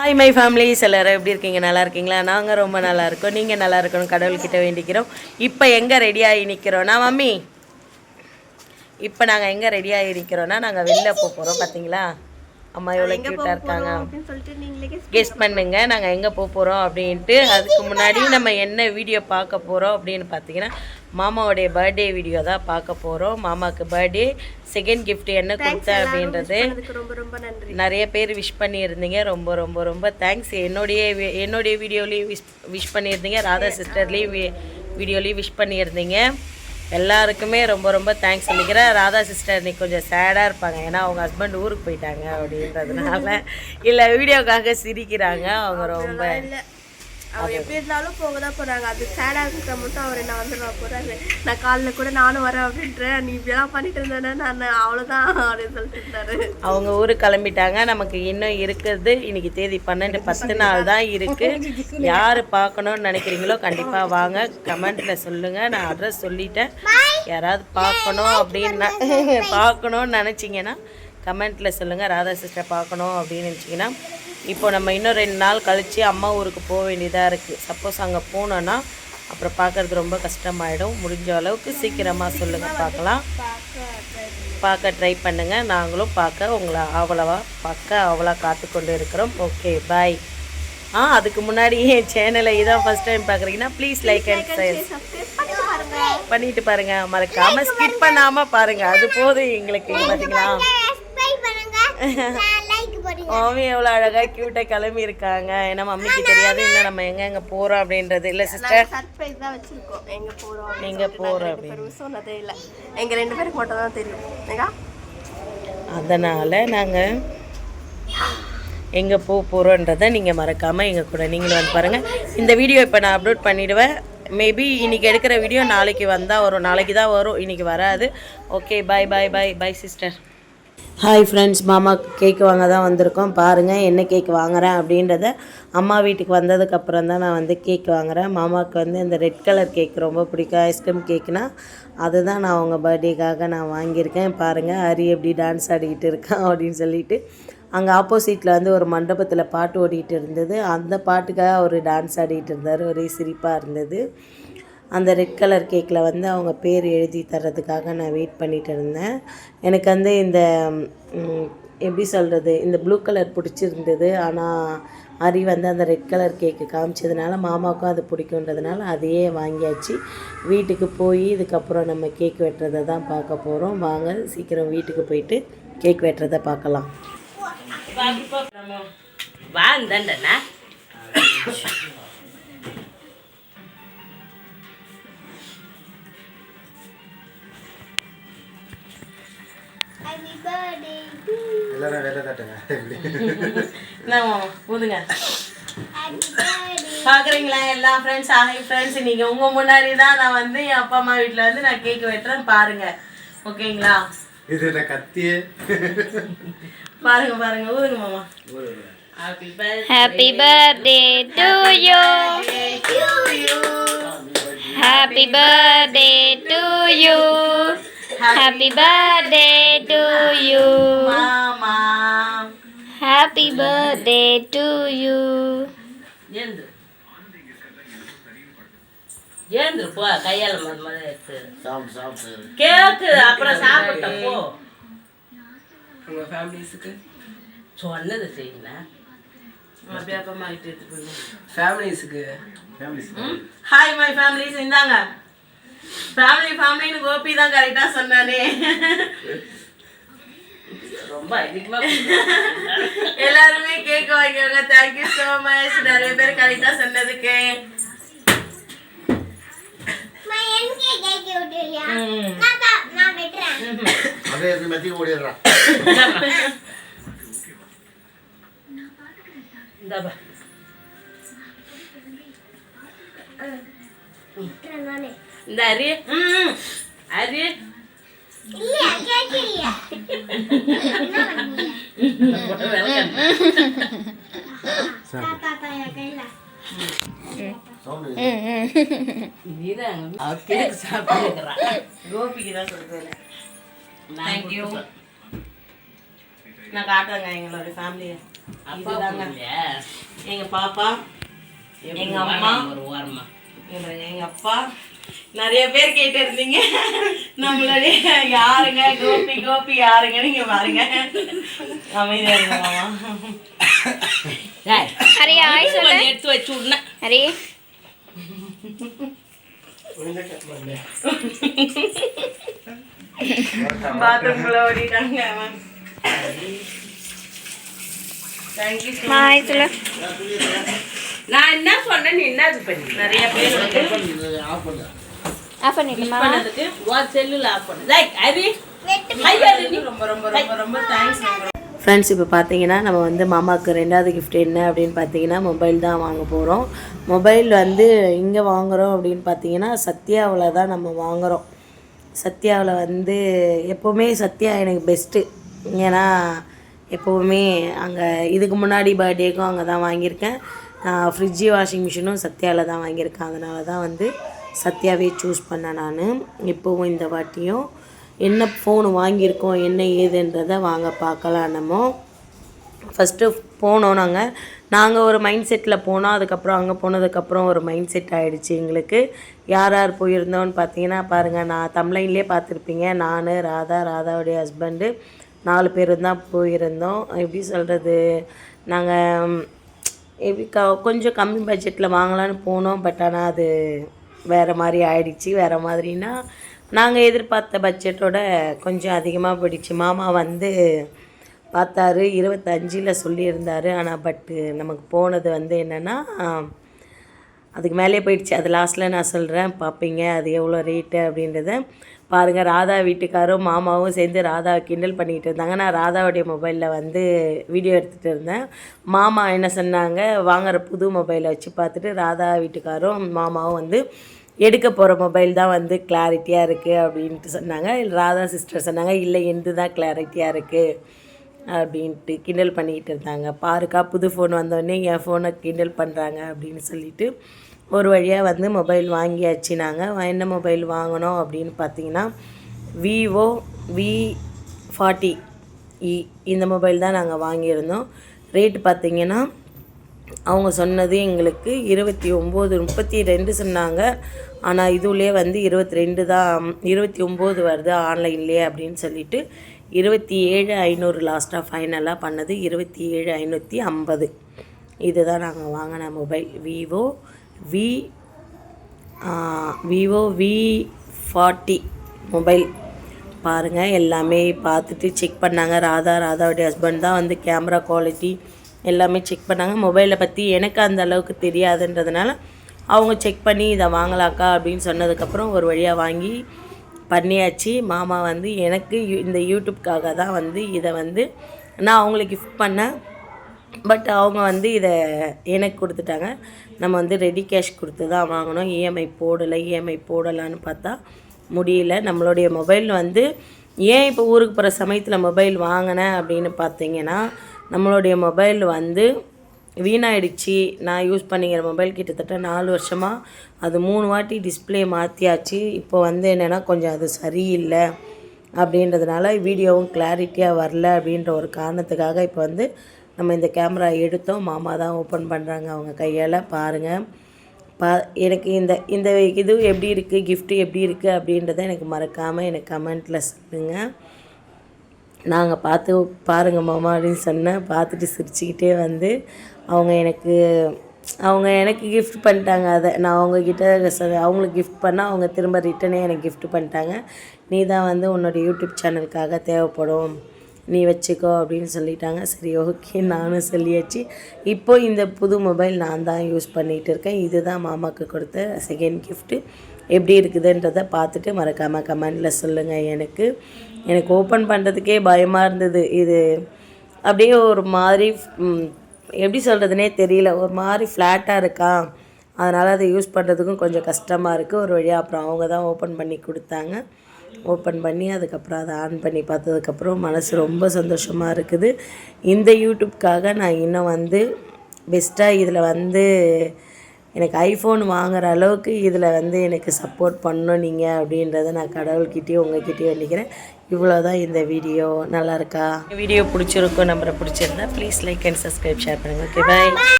Hi my families எல்லோரும் எப்படி இருக்கீங்க? நல்லா இருக்கீங்களா? நாங்கள் ரொம்ப நல்லா இருக்கோம். நீங்கள் நல்லா இருக்கணும். கடவுள்கிட்ட வேண்டிக்கிறோம். இப்போ எங்கே ரெடியாகி நிற்கிறோன்னா மம்மி? இப்போ நாங்கள் எங்கே ரெடியாகி நிற்கிறோன்னா நாங்கள் வெளில போக போகிறோம் பார்த்தீங்களா அம்மா எவ்வளோ க்யூட்டாக இருக்காங்க. அப்படின்னு சொல்லிட்டு நீங்களே guess கெஸ் பண்ணுங்க நாங்கள் எங்கே போக போகிறோம் அப்படின்ட்டு அதுக்கு முன்னாடி நம்ம என்ன வீடியோ பார்க்க போகிறோம் அப்படின்னு பார்த்தீங்கன்னா மாமாவுடைய பர்த்டே வீடியோ தான் பார்க்க போகிறோம் மாமாவுக்கு பர்த்டே செகண்ட் gift என்ன கொடுத்தேன் அப்படின்றது நிறைய பேர் விஷ் பண்ணியிருந்தீங்க. ரொம்ப ரொம்ப ரொம்ப தேங்க்ஸ் என்னுடைய என்னுடைய வீடியோலையும் விஷ் விஷ் பண்ணியிருந்தீங்க. ராதா சிஸ்டர்லேயும் வீடியோலையும் விஷ் பண்ணியிருந்தீங்க. எல்லாருக்குமே ரொம்ப ரொம்ப தேங்க்ஸ் சொல்லிக்கிறேன். ராதா சிஸ்டர் இன்னைக்கு கொஞ்சம் சேடாக இருப்பாங்க. ஏன்னா அவங்க ஹஸ்பண்ட் ஊருக்கு போயிட்டாங்க அப்படின்றதுனால. இல்லை வீடியோக்காக சிரிக்கிறாங்க. அவங்க ரொம்ப அவர் எப்படி இருந்தாலும் போக தான் போறாங்க. அது சேடா இருக்கிற மட்டும் அவர் என்ன வந்துடுவா போறாரு. நான் காலைல கூட நானும் வரேன் அப்படின்றேன் நீ இப்படிலாம் பண்ணிட்டு இருந்தேன்னா நான் அவ்வளவுதான் அப்படின்னு சொல்லிட்டு இருந்தாரு. அவங்க ஊருக்கு கிளம்பிட்டாங்க. நமக்கு இன்னும் இருக்குது. இன்னைக்கு தேதி பன்னெண்டு பத்து நாள் தான் இருக்கு. யார் பார்க்கணும்னு நினைக்கிறீங்களோ கண்டிப்பாக வாங்க. கமெண்ட்ல சொல்லுங்க. நான் அட்ரஸ் சொல்லிட்டேன். யாராவது பார்க்கணும் அப்படின்னு பார்க்கணும்னு நினச்சிங்கன்னா கமெண்ட்ல சொல்லுங்க. ராதா சிஸ்டர் பார்க்கணும் அப்படின்னு நினச்சிங்கன்னா இப்போ நம்ம இன்னும் ரெண்டு நாள் கழிச்சு அம்மா ஊருக்கு போக வேண்டியதாக இருக்குது சப்போஸ் அங்கே போனோன்னா அப்புறம் பார்க்கறது ரொம்ப கஷ்டமாயிடும். முடிஞ்ச அளவுக்கு சீக்கிரமாக சொல்லுங்கள் பார்க்கலாம். பார்க்க ட்ரை பண்ணுங்க. நாங்களும் பார்க்க உங்களை ஆவலவா பார்க்க ஆவலா காத்து கொண்டு இருக்கிறோம். ஓகே பாய் ஆ அதுக்கு முன்னாடி என் சேனலை இதான் ஃபர்ஸ்ட் டைம் பார்க்குறீங்கன்னா ப்ளீஸ் லைக் அண்ட் ஷேர் பண்ணிட்டு பாருங்க. மறக்காம ஸ்கிப் பண்ணாம பாருங்க. அது போதும் எங்களுக்கு. பார்த்தீங்களா மாமி எவ்வளோ அழகா க்யூட்டாக கிளம்பி இருக்காங்க. ஏன்னா மம்மிக்கு தெரியாது இன்னும் நம்ம எங்க எங்க போறோம் அப்படின்றது. இல்லை சிஸ்டர் சர்ப்ரைஸ் தான் வச்சிருக்கோம். எங்க போறோம் எங்க போறோம் ரெண்டு பேரும் சொன்னதே இல்ல. எங்க ரெண்டு பேருக்கு மட்டும் தான் தெரியும். அதனால் நாங்கள் எங்கே போக போகிறோன்றதை நீங்கள் மறக்காமல் எங்கள் கூட நீங்களும் வந்து பாருங்கள் இந்த வீடியோ இப்போ நான் அப்லோட் பண்ணிவிடுவேன் மேபி இன்றைக்கி எடுக்கிற வீடியோ நாளைக்கு வந்தால் வரும். நாளைக்கு தான் வரும். இன்றைக்கி வராது. Okay bye bye bye bye sister hi friends மாமா கேக் வாங்க தான் வந்திருக்கோம். பாருங்கள் என்ன கேக் வாங்குகிறேன் அப்படின்றத அம்மா வீட்டுக்கு வந்ததுக்கப்புறம் தான் நான் வந்து கேக் வாங்குகிறேன் மாமாவுக்கு வந்து இந்த ரெட் கலர் கேக் ரொம்ப பிடிக்கும். ஐஸ்கிரீம் கேக்னா அதுதான் நான் அவங்க பர்த்டேக்காக நான் வாங்கியிருக்கேன். பாருங்கள் ஹரி எப்படி டான்ஸ் ஆடிக்கிட்டு இருக்கான் அப்படின்னு சொல்லிட்டு அங்கே ஆப்போசிட்டில் வந்து ஒரு மண்டபத்தில் பாட்டு ஓடிட்டு இருந்தது. அந்த பாட்டுக்காக அவர் டான்ஸ் ஆடிட்டு இருந்தார். ஒரே சிரிப்பாக இருந்தது. அந்த ரெட் கலர் கேக்கில் வந்து அவங்க பேர் எழுதி தர்றதுக்காக நான் வெயிட் பண்ணிட்டு இருந்தேன். எனக்கு வந்து இந்த எப்படி சொல்கிறது இந்த ப்ளூ கலர் பிடிச்சிருந்தது. ஆனால் ஹரி வந்து அந்த ரெட் கலர் கேக்கு காமிச்சதுனால மாமாவுக்கும் அது பிடிக்குன்றதுனால அதையே வாங்கியாச்சு. வீட்டுக்கு போய் இதுக்கப்புறம் நம்ம கேக் வெட்டுறதை தான் பார்க்க போகிறோம் வாங்க சீக்கிரம் வீட்டுக்கு போயிட்டு கேக் வெட்டுறதை பார்க்கலாம். வாழ்ந்தண்டனா எல்லாரும் வேலை தாட்டுங்க என்ன போதுங்க. பார்க்குறீங்களா எல்லா ஃப்ரெண்ட்ஸ் ஹாய் ஃப்ரெண்ட்ஸ் இன்னைக்கு உங்கள் முன்னாடி தான் நான் வந்து என் அப்பா அம்மா வீட்டில் வந்து நான் கேக் வெட்டுறேன். பாருங்க. ஓகேங்களா? இது என்ன கத்தியே? பாருங்க பாருங்க. ஊதுங்க மாமா. Happy Happy birthday. to you. Happy birthday to Happy birthday to you. மாமா Happy birthday to you. ஏந்து. ஏந்து போ கையால் மது மது எடுத்து. சாப்பிட்டு சாப்பிட்டு கேக்கு அப்புறம் சாப்பிட்ட போ. உங்க ஃபேமிலிஸுக்கு? சொன்னது எடுத்து போயிடுங்க. ஃபேமிலிஸுக்கு ஃபேமிலிஸ் ஹாய் மை ஃபேமிலிஸ் இந்தாங்க. ஃபேமிலி ஃபேமிலின்னு கோபி தான் கரெக்டாக சொன்னானே. ரொம்ப எல்லாருமே கேக் வாங்கிக்கோங்க தேங்க்யூ ஸோ மச் நிறைய பேர் கரெக்டாக சொன்னதுக்கு. ஓடிடுறான். இந்த அரி அரி. நான் காட்டுறேங்க எங்களோட ஃபேமிலியை அப்பா இதுதாங்க. இல்லையா? எங்க பாப்பா எங்க அம்மா எங்க அப்பா நிறைய பேர் கேட்டு இருந்தீங்க நம்மளுடைய யாருங்க? கோபி கோபி யாருங்க நீங்க பாருங்க. அமைதியா இருங்க மாமா. டேய், ஹரி ஆய் சொல்லு. கொஞ்சம் எடுத்து வச்சு விடுன. ஓடிட்டாங்க நான் என்ன சொன்னேன் நீ என்ன இது பண்ணி நிறைய பேர் வந்து ஆஃப் பண்ணு ஆஃப் பண்ணிடுமா பண்ணதுக்கு உன் செல்லுல ஆஃப் பண்ணு. லைக் ஹரி ரொம்ப ரொம்ப ரொம்ப ரொம்ப தேங்க்ஸ் ஃப்ரெண்ட்ஸ் இப்போ பார்த்தீங்கன்னா நம்ம வந்து மாமாவுக்கு ரெண்டாவது gift என்ன அப்படின்னு பார்த்தீங்கன்னா மொபைல் தான் வாங்க போகிறோம் மொபைல் வந்து இங்கே வாங்குகிறோம் அப்படின்னு பார்த்தீங்கன்னா சத்யாவில் தான் நம்ம வாங்குகிறோம் சத்யாவில் வந்து எப்போவுமே சத்யா எனக்கு பெஸ்ட்டு ஏன்னா எப்போவுமே அங்கே இதுக்கு முன்னாடி பர்த்டேக்கும் அங்கே தான் வாங்கியிருக்கேன். நான் ஃப்ரிட்ஜு வாஷிங் மிஷினும் சத்யாவில் தான் வாங்கியிருக்கேன். அதனால தான் வந்து சத்யாவே சூஸ் பண்ணேன் நான். இப்போவும் இந்த வாட்டியும். என்ன ஃபோன் வாங்கியிருக்கோம் என்ன ஏதுன்றதை வாங்க பார்க்கலாம் நம்ம ஃபஸ்ட்டு போனோம் நாங்கள் நாங்கள் ஒரு மைண்ட் செட்டில் போனோம் அதுக்கப்புறம் அங்கே போனதுக்கப்புறம் ஒரு மைண்ட் செட் ஆகிடுச்சு எங்களுக்கு. யார் யார் போயிருந்தோன்னு பார்த்தீங்கன்னா பாருங்கள் நான் தமிழ்லேயே பார்த்துருப்பீங்க. நான் ராதா ராதாவுடைய ஹஸ்பண்டு நாலு பேர் தான் போயிருந்தோம். எப்படி சொல்கிறது நாங்கள் எப்படி க கொஞ்சம் கம்மி பட்ஜெட்டில் வாங்கலான்னு போனோம் பட் ஆனால் அது வேறு மாதிரி ஆயிடுச்சு வேறு மாதிரினா நாங்கள் எதிர்பார்த்த பட்ஜெட்டோட கொஞ்சம் அதிகமாக போயிடுச்சு. மாமா வந்து பார்த்தாரு இருபத்தஞ்சில் சொல்லியிருந்தார். ஆனால் பட்டு நமக்கு போனது வந்து என்னென்னா அதுக்கு மேலே போயிடுச்சு. அது லாஸ்ட்டில் நான் சொல்கிறேன் பார்ப்பீங்க அது எவ்வளோ ரேட்டு அப்படின்றத. பாருங்கள் ராதா வீட்டுக்காரும் மாமாவும் சேர்ந்து ராதாவை கிண்டல் பண்ணிக்கிட்டு இருந்தாங்க. நான் ராதாவுடைய மொபைலில் வந்து வீடியோ எடுத்துகிட்டு இருந்தேன். மாமா என்ன சொன்னாங்க? வாங்குகிற புது மொபைலை வச்சு பார்த்துட்டு ராதா வீட்டுக்காரும் மாமாவும் வந்து எடுக்க போகிற மொபைல் தான் வந்து கிளாரிட்டியாக இருக்குது அப்படின்ட்டு சொன்னாங்க. ராதா சிஸ்டர் சொன்னாங்க இல்லை எந்து தான் கிளாரிட்டியாக இருக்குது அப்படின்ட்டு கிண்டல் பண்ணிக்கிட்டு இருந்தாங்க. பாருக்கா புது ஃபோன் வந்தோடனே என் ஃபோனை கிண்டல் பண்ணுறாங்க அப்படின்னு சொல்லிட்டு ஒரு வழியாக வந்து மொபைல் வாங்கியாச்சு நாங்கள் என்ன மொபைல் வாங்கினோம் அப்படின்னு பார்த்தீங்கன்னா Vivo V forty E e இந்த மொபைல் தான் நாங்கள் வாங்கியிருந்தோம். ரேட்டு பார்த்தீங்கன்னா அவங்க சொன்னது எங்களுக்கு இருபத்தி ஒம்பது முப்பத்தி ரெண்டு சொன்னாங்க. ஆனால் இதுலேயே வந்து இருபத்தி ரெண்டு தான் இருபத்தி ஒம்பது வருது ஆன்லைன்லேயே அப்படின்னு சொல்லிட்டு இருபத்தி ஏழு ஐநூறு லாஸ்ட்டாக ஃபைனலாக பண்ணது இருபத்தி ஏழு ஐநூற்றி ஐம்பது. இதுதான் நாங்கள் வாங்கின mobile Vivo V Vivo V forty mobile பாருங்கள் எல்லாமே பார்த்துட்டு செக் பண்ணாங்க ராதா ராதாவுடைய ஹஸ்பண்ட் தான் வந்து கேமரா குவாலிட்டி எல்லாமே செக் பண்ணாங்க மொபைலை பற்றி எனக்கு அந்த அளவுக்கு தெரியாதுன்றதுனால அவங்க செக் பண்ணி இதை வாங்கலாக்கா அப்படின்னு சொன்னதுக்கப்புறம் ஒரு வழியாக வாங்கி பண்ணியாச்சு மாமா வந்து எனக்கு இந்த யூடியூப்காக தான் வந்து இதை வந்து நான் அவங்களுக்கு கிஃப்ட் பண்ணேன் பட் அவங்க வந்து இதை எனக்கு கொடுத்துட்டாங்க. நம்ம வந்து ரெடி கேஷ் கொடுத்து தான் வாங்கினோம் இஎம்ஐ போடலை இஎம்ஐ போடலான்னு பார்த்தா முடியல. நம்மளுடைய மொபைல் வந்து ஏன் இப்போ ஊருக்கு போகிற சமயத்தில் மொபைல் வாங்கினேன் அப்படின்னு பார்த்தீங்கன்னா நம்மளுடைய மொபைல் வந்து வீணாயிடுச்சு. நான் யூஸ் பண்ணிக்கிற மொபைல் கிட்டத்தட்ட நாலு வருஷமாக அது மூணு வாட்டி டிஸ்ப்ளே மாற்றியாச்சு இப்போ வந்து என்னென்னா கொஞ்சம் அது சரியில்லை அப்படின்றதுனால வீடியோவும் கிளாரிட்டியாக வரல அப்படின்ற ஒரு காரணத்துக்காக இப்போ வந்து நம்ம இந்த கேமரா எடுத்தோம் மாமா தான் ஓப்பன் பண்ணுறாங்க அவங்க கையால். பாருங்கள் பா எனக்கு இந்த இந்த இது எப்படி இருக்குது கிஃப்ட்டு எப்படி இருக்குது அப்படின்றத எனக்கு மறக்காமல் எனக்கு கமெண்ட்டில் சொல்லுங்கள் நாங்கள் பார்த்து பாருங்கள் மாமா அப்படின்னு சொன்னேன். பார்த்துட்டு சிரிச்சுக்கிட்டே வந்து அவங்க எனக்கு அவங்க எனக்கு கிஃப்ட் பண்ணிட்டாங்க. அதை நான் அவங்கக்கிட்ட சொ அவங்களுக்கு கிஃப்ட் பண்ணால் அவங்க திரும்ப ரிட்டனே எனக்கு கிஃப்ட் பண்ணிட்டாங்க. நீ தான் வந்து உன்னோட யூடியூப் சேனலுக்காக தேவைப்படும். நீ வச்சுக்கோ அப்படின்னு சொல்லிட்டாங்க. சரி ஓகே நானும் சொல்லியாச்சு. இப்போ இந்த புது மொபைல் நான் தான் யூஸ் பண்ணிகிட்டு இருக்கேன். இதுதான் மாமாவுக்கு கொடுத்த செகண்ட் கிஃப்ட்டு எப்படி இருக்குதுன்றதை பார்த்துட்டு மறக்காமல் கமெண்டில் சொல்லுங்கள் எனக்கு. எனக்கு ஓப்பன் பண்ணுறதுக்கே பயமாக இருந்தது. இது அப்படியே ஒரு மாதிரி எப்படி சொல்கிறதுனே தெரியல. ஒரு மாதிரி ஃப்ளாட்டாக இருக்கா? அதனால் அதை யூஸ் பண்ணுறதுக்கும் கொஞ்சம் கஷ்டமாக இருக்குது ஒரு வழியாக அப்புறம் அவங்க தான் ஓப்பன் பண்ணி கொடுத்தாங்க. ஓப்பன் பண்ணி அதுக்கப்புறம் அதை ஆன் பண்ணி பார்த்ததுக்கப்புறம் மனசு ரொம்ப சந்தோஷமாக இருக்குது. இந்த யூடியூப்காக நான் இன்னும் வந்து பெஸ்ட்டாக இதில் வந்து எனக்கு ஐஃபோன் வாங்குகிற அளவுக்கு இதில் வந்து எனக்கு சப்போர்ட் பண்ணணும் நீங்கள் அப்படின்றத நான் கடவுள்கிட்டேயும் உங்ககிட்டயும் வேண்டிக்கிறேன். இவ்வளோதான் இந்த வீடியோ. நல்லா இருக்கா? வீடியோ பிடிச்சிருக்கும் நம்பரை பிடிச்சிருந்தா please like and subscribe share பண்ணுங்கள் ஓகே பாய்